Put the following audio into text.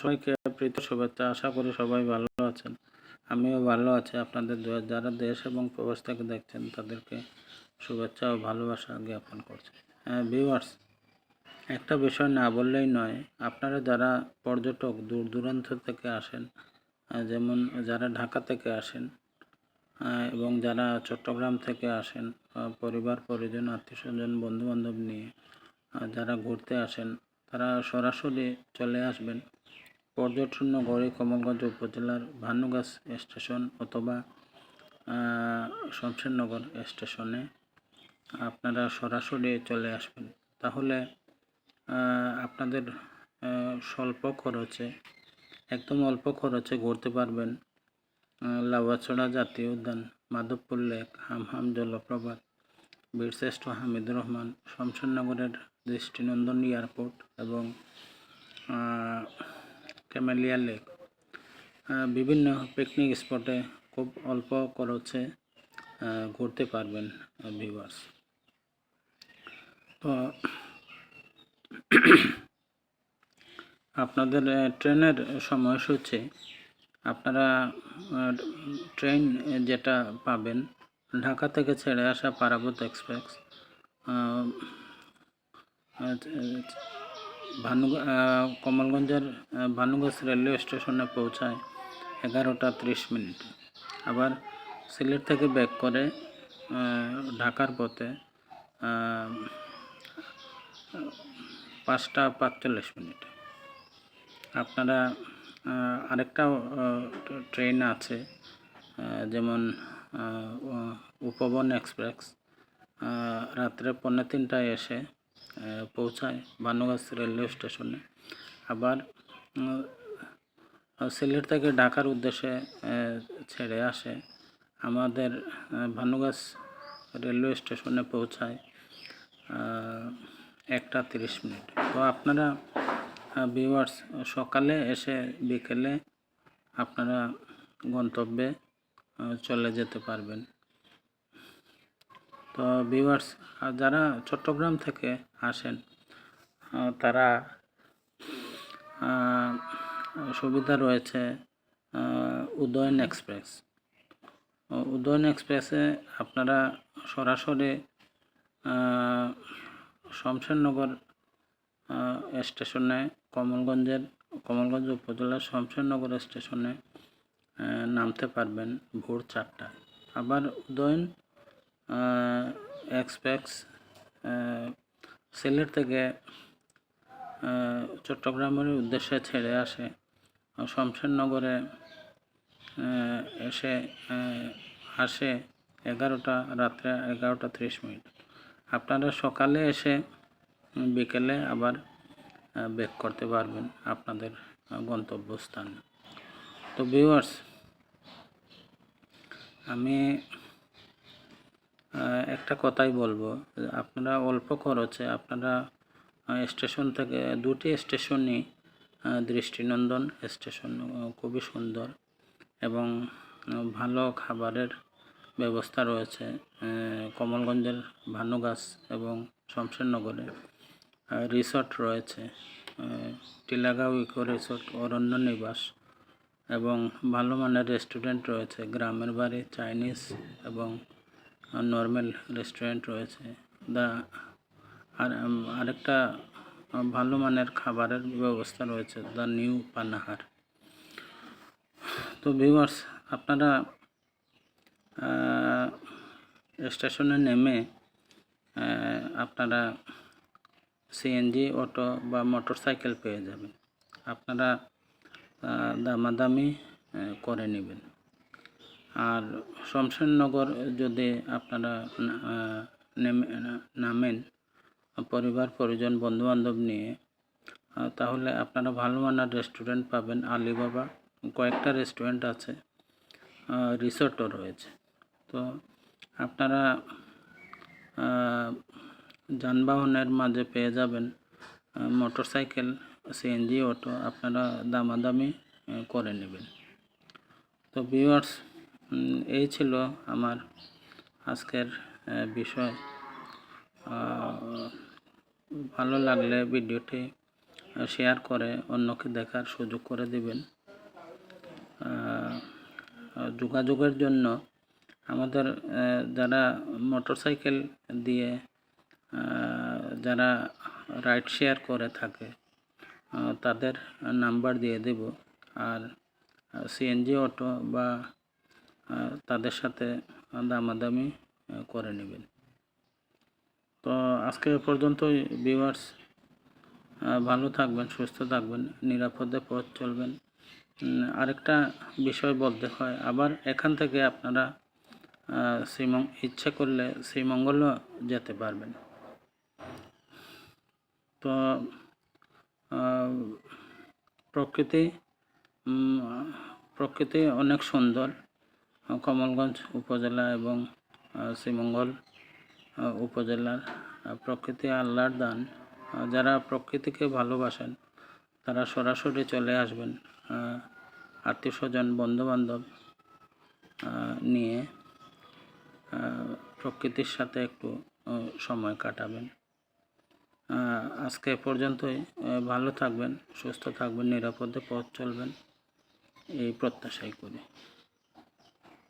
সবাইকে প্রীত, শুভেচ্ছা, আশা করি সবাই ভালো আছেন। আমিও ভালো আছি। আপনাদের যারা দেশ এবং প্রবাস থেকে দেখছেন, তাদেরকে শুভেচ্ছা ও ভালোবাসা জ্ঞাপন করছি। হ্যাঁ ভিউয়ার্স একটা বিষয় না বললেই নয়, আপনারা যারা পর্যটক দূর দূরান্ত থেকে আসেন যেমন যারা ঢাকা থেকে আসেন এবং যারা চট্টগ্রাম থেকে আসেন পরিবার, পরিজন আত্মীয় স্বজন বন্ধুবান্ধব নিয়ে যারা ঘুরতে আসেন, তারা সরাসরি চলে আসবেন। পর্যটন নগরী কমলগঞ্জ উপজেলার ভানুগাছ স্টেশন অথবা শমশেরনগর স্টেশনে আপনারা সরাসরি চলে আসবেন। তাহলে আপনাদের স্বল্প খরচে, একদম অল্প খরচে ঘুরতে পারবেন লাউয়াছড়া জাতীয় উদ্যান, মাধবপুর লেক, হামহাম জলপ্রপাত বীরশ্রেষ্ঠ হামিদুর রহমান, শমশেরনগরের দৃষ্টিনন্দন এয়ারপোর্ট এবং ক্যামেলিয়া লেক বিভিন্ন পিকনিক স্পটে খুব অল্প খরচে ঘুরতে পারবেন ভিউয়ার্স তো আপনাদের ট্রেনের সময়সূচি, আপনারা ট্রেন যেটা পাবেন, ঢাকা থেকে ছেড়ে আসা পারাবত এক্সপ্রেস ভানু কমলগঞ্জের ভানুগঞ্জ রেলওয়ে স্টেশনে পৌঁছায় এগারোটা ত্রিশ মিনিট। আবার সিলেট থেকে ব্যাক করে ঢাকার পথে পাঁচটা পাঁচচল্লিশ মিনিট। আপনারা আরেকটা ট্রেন আছে যেমন উপবন এক্সপ্রেস রাত্রে পৌনে তিনটায় এসে পৌঁছায় ভানুগাছ রেলওয়ে স্টেশনে। আবার সিলেট থেকে ঢাকার উদ্দেশ্যে ছেড়ে আসে আমাদের ভানুগাছ রেলওয়ে স্টেশনে পৌঁছায় একটা তিরিশ মিনিট। তো আপনারা ভিউয়ার্স সকালে এসে বিকেলে আপনারা গন্তব্যে চলে যেতে পারবেন। তো ভিউয়ার্স যারা চট্টগ্রাম থেকে আসেন তারা সুবিধা রয়েছে উদয়ন এক্সপ্রেস। উদয়ন এক্সপ্রেসে আপনারা সরাসরি শমশেরনগর স্টেশনে, কমলগঞ্জের, কমলগঞ্জ উপজেলার শমশেরনগর স্টেশনে নামতে পারবেন ভোর চারটায় আবার উদয়ন আহ, সিলেট থেকে চট্টগ্রামের উদ্দেশ্যে ছেড়ে আসে। শমশেরনগরে এসে আসে এগারোটা রাত্রে এগারোটা ত্রিশ মিনিট। আপনারা সকালে এসে বিকেলে আবার ব্যাক করতে পারবেন আপনাদের গন্তব্যস্থানে। তো ভিউয়ার্স আমি একটা কথাই বলব, আপনারা অল্প খরচে আপনারা স্টেশন থেকে দুটি স্টেশনই দৃষ্টিনন্দন স্টেশন খুবই সুন্দর এবং ভালো খাবারের ব্যবস্থা রয়েছে কমলগঞ্জের ভানুগাছ এবং শমশেরনগরে রিসর্ট রয়েছে টিলাগাঁও ইকো রিসর্ট অরণ্য নিবাস এবং ভালো মানের রেস্টুরেন্ট রয়েছে, গ্রামের বাড়ি চাইনিজ এবং নর্মাল রেস্টুরেন্ট রয়েছে। দা, আর আরেকটা ভালো মানের খাবারের ব্যবস্থা রয়েছে দ্য নিউ পানাহার। তো ভিউয়ার্স আপনারা স্টেশনে নেমে আপনারা সিএনজি অটো বা মোটর সাইকেল পেয়ে যাবেন। আপনারা দামাদামি করে নেবেন। আর শমশেরনগর যদি আপনারা নেমে নামেন পরিবার পরিজন বন্ধুবান্ধব নিয়ে তাহলে আপনারা ভালো মানার রেস্টুরেন্ট পাবেন আলিবাবা। কয়েকটা রেস্টুরেন্ট আছে রিসোর্টও রয়েছে। তো আপনারা যানবাহনের মাঝে পেয়ে যাবেন আহ, মোটরসাইকেল সিএনজি অটো আপনারা দামাদামি করে নেবেন। তো ভিউয়ার্স এই ছিল আমার আজকের বিষয়। ভালো লাগলে ভিডিওটি শেয়ার করে অন্যকে দেখার সুযোগ করে দেবেন। যোগাযোগের জন্য আমাদের যারা মোটরসাইকেল দিয়ে যারা রাইড শেয়ার করে থাকে তাদের নাম্বার দিয়ে দেব। আর সিএনজি অটো বা তাদের সাথে দামাদামি করে নেবেন। তো আজকে পর্যন্তই ভিউয়ার্স ভালো থাকবেন সুস্থ থাকবেন নিরাপদে পথ চলবেন। আরেকটা বিষয় বলতে হয় আবার এখান থেকে আপনারা আহ, শ্রীমং ইচ্ছে করলে শ্রীমঙ্গলও যেতে পারবেন। তো প্রকৃতি প্রকৃতি অনেক সুন্দর। কমলগঞ্জ উপজেলা এবং শ্রীমঙ্গল উপজেলার প্রকৃতি আল্লাহর দান। যারা প্রকৃতিকে ভালোবাসেন, তারা সরাসরি চলে আসবেন আত্মীয় স্বজন, বন্ধুবান্ধব নিয়ে প্রকৃতির সাথে একটু সময় কাটাবেন। আজকে পর্যন্তই। ভালো থাকবেন, সুস্থ থাকবেন, নিরাপদে পথ চলবেন, এই প্রত্যাশাই করি।